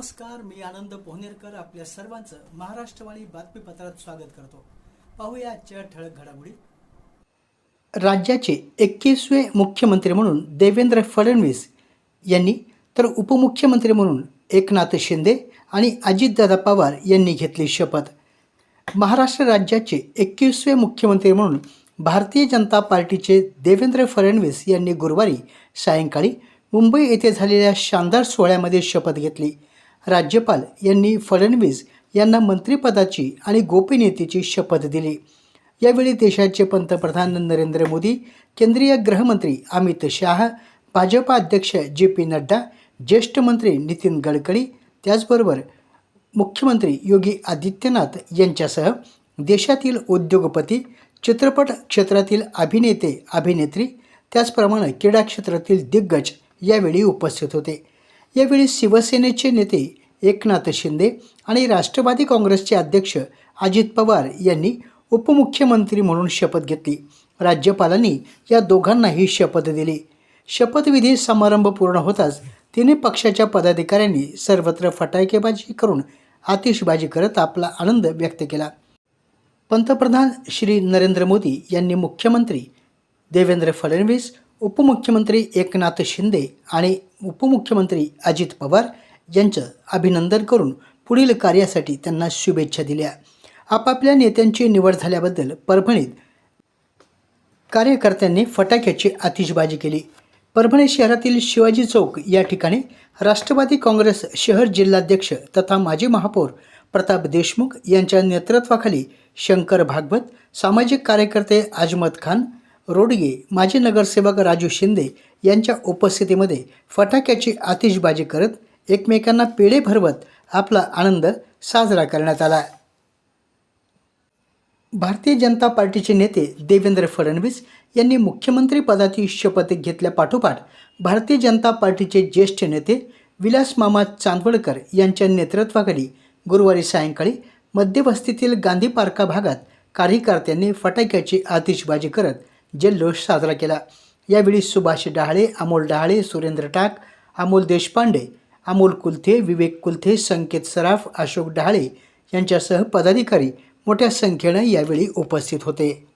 नमस्कार मी आनंद पोहनेरकर आपल्या सर्वांचं महाराष्ट्रवाणी बातमीपत्रात स्वागत करतो. पाहूया आजच्या ठळक घडामोडी. राज्याचे एकवीसवे मुख्यमंत्री म्हणून देवेंद्र फडणवीस यांनी तर उपमुख्यमंत्री म्हणून एकनाथ शिंदे आणि अजितदादा पवार यांनी घेतली शपथ. महाराष्ट्र राज्याचे एकवीसवे मुख्यमंत्री म्हणून भारतीय जनता पार्टीचे देवेंद्र फडणवीस यांनी गुरुवारी सायंकाळी मुंबई येथे झालेल्या शानदार सोहळ्यामध्ये शपथ घेतली. राज्यपाल यांनी फडणवीस यांना मंत्रिपदाची आणि गोपनीयतेची शपथ दिली. यावेळी देशाचे पंतप्रधान नरेंद्र मोदी केंद्रीय गृहमंत्री अमित शाह भाजपा अध्यक्ष जे पी नड्डा ज्येष्ठ मंत्री नितीन गडकरी त्याचबरोबर मुख्यमंत्री योगी आदित्यनाथ यांच्यासह देशातील उद्योगपती चित्रपट क्षेत्रातील अभिनेते अभिनेत्री त्याचप्रमाणे क्रीडा क्षेत्रातील दिग्गज यावेळी उपस्थित होते. यावेळी शिवसेनेचे नेते एकनाथ शिंदे आणि राष्ट्रवादी काँग्रेसचे अध्यक्ष अजित पवार यांनी उपमुख्यमंत्री म्हणून शपथ घेतली. राज्यपालांनी या दोघांनाही शपथ दिली. शपथविधी समारंभ पूर्ण होताच तिन्ही पक्षाच्या पदाधिकाऱ्यांनी सर्वत्र फटाकेबाजी करून आतिषबाजी करत आपला आनंद व्यक्त केला. पंतप्रधान श्री नरेंद्र मोदी यांनी मुख्यमंत्री देवेंद्र फडणवीस उपमुख्यमंत्री एकनाथ शिंदे आणि उपमुख्यमंत्री अजित पवार यांचं अभिनंदन करून पुढील कार्यासाठी त्यांना शुभेच्छा दिल्या. आपापल्या नेत्यांची निवड झाल्याबद्दल परभणीत कार्यकर्त्यांनी फटाक्याची आतिषबाजी केली. परभणी शहरातील शिवाजी चौक या ठिकाणी राष्ट्रवादी काँग्रेस शहर जिल्हाध्यक्ष तथा माजी महापौर प्रताप देशमुख यांच्या नेतृत्वाखाली शंकर भागवत सामाजिक कार्यकर्ते आजमत खान रोडगे माजी नगरसेवक राजू शिंदे यांच्या उपस्थितीमध्ये फटाक्याची आतिषबाजी करत एकमेकांना पेढे भरवत आपला आनंद साजरा करण्यात आला. भारतीय जनता पार्टीचे नेते देवेंद्र फडणवीस यांनी मुख्यमंत्री पदाची शपथ घेतल्यापाठोपाठ भारतीय जनता पार्टीचे ज्येष्ठ नेते विलास मामा चांदवडकर यांच्या नेतृत्वाखाली गुरुवारी सायंकाळी मध्यवस्तीतील गांधी पार्का भागात कार्यकर्त्यांनी फटाक्याची आतिषबाजी करत जल्लोष साजरा केला. यावेळी सुभाष डहाळे अमोल डहाळे सुरेंद्र टाक अमोल देशपांडे अमोल कुलथे विवेक कुलथे संकेत सराफ अशोक डहाळे यांच्यासह पदाधिकारी मोठ्या संख्येनं यावेळी उपस्थित होते.